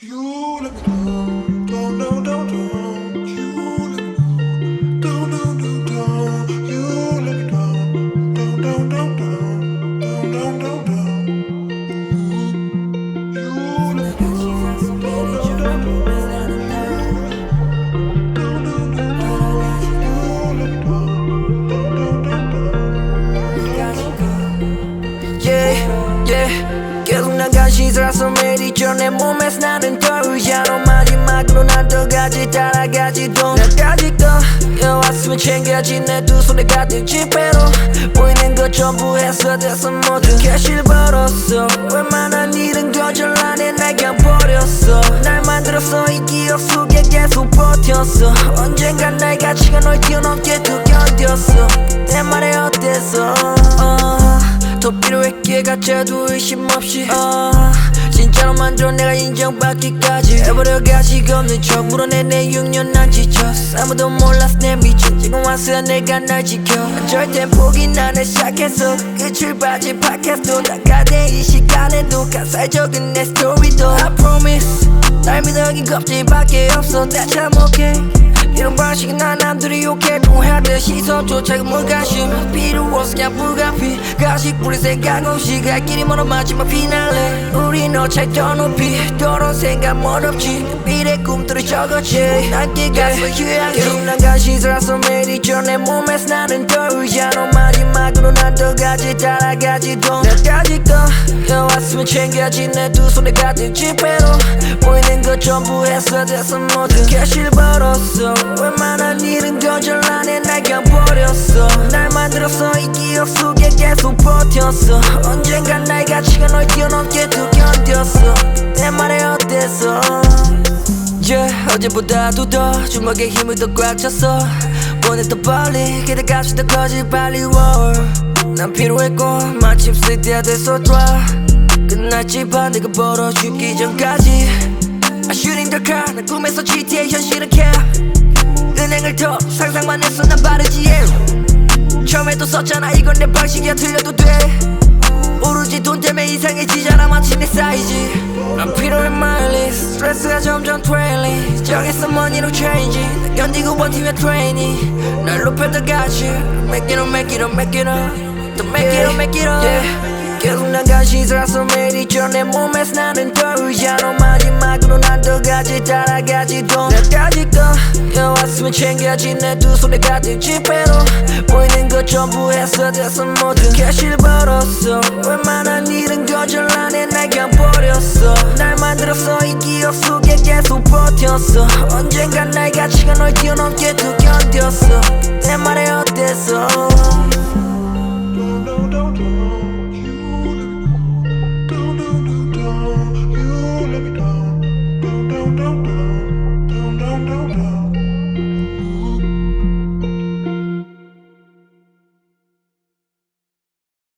You look. 나간 시설라서 매일 전에 몸에서 나는 떨리잖아 마지막으로 난 떠가지 따라가지도 나까지 꺼여왔으면 챙겨야지. 내두 손에 가득 지폐로 보이는 것 전부 해서 돼서 모두 캐시를 벌었어. 웬만한 일은 거절 안해. 날 그냥 버렸어. 날 만들었어 이 기억 속에 계속 버텼어. 언젠간 나의 가치가 널 뛰어넘게 또 견뎠어 더 필요했기에 가짜도 의심 없이 어, 진짜로 만들어 내가 인정받기까지 해버려 가식 없는 척 물어내 내 6년 난 지쳤어. 아무도 몰랐어 내 미친 지금 와서 내가 날 지켜. 절대 포기 나는 시작했어. 끝을 바지 팟캐스트 나가대 이 시간에도 가사에 적은 내 스토리도. I promise 날 믿어 긴 껍질밖에 없어. That's okay 이런 방식은 난 남들이 욕해도 시선조차 무관심 필요 없어 그냥 불가피 가식 뿌리 생각 없이 갈 길이 멀어 마지막 피날레. 우리 너차이 더 높이 더러운 생각 못 없지 미래 꿈들을 적었지 낮게 가서 휴양지. 계속 난간 시설라서 매일 전에 몸에서 나는 떨리잖아 마지막으로 난 떠가지 따라가지도. 나까지 꺼여왔으면 챙겨야지 내 두 손에 가득 지폐로 보이는 것 전부 해서 돼서 모두 캐시를 벌었어 날 만들었어 이 기억 속에 계속 버텼어. 언젠간 나의 가치가 널 뛰어넘게 또 견뎠어. 내 말에 어땠어? Yeah, 어제보다도 더 주먹에 힘을 더 꽉 찼어. 더 빨리 기대값이 더 커질 빨리 war난 필요했고 마침 쓸때야 돼서 놔. 끝났지만 내가 벌어 죽기 전까지. I shooting the car 난 꿈에서 GTA 현실은 cap 은행을 더 상상만 했어 난 바르지 yeah. 처음에도 썼잖아. 이건 내 방식이야. 틀려도 돼. 오로지 돈 때문에 이상해지잖아. 마치 내 사이즈. 난 필요해 my list 스트레스가 점점 트레일링. 정했어 money로 change. 나 견디고 버티며 트레이닝 날 높였다 가지. Make it up make it up make it up. 또 make it up make it up. Yeah. 계속 난간 시설라서 매일 전에 몸에서 나는 마지막으로 난 떠가지 따라가지도 나까지 꺼여왔으면 챙겨야지 내 두 손에 가득 지폐로 보이는 것 전부 해서 돼서 모두 캐시를 벌었어. 웬만한 일은 거절 안해 날 그냥 버렸어. 날 만들었어 이 기억 속에 계속 버텼어. 언젠간 나의 가치가 널 뛰어넘게 또 견뎠어. 내 말에 어땠어 Down,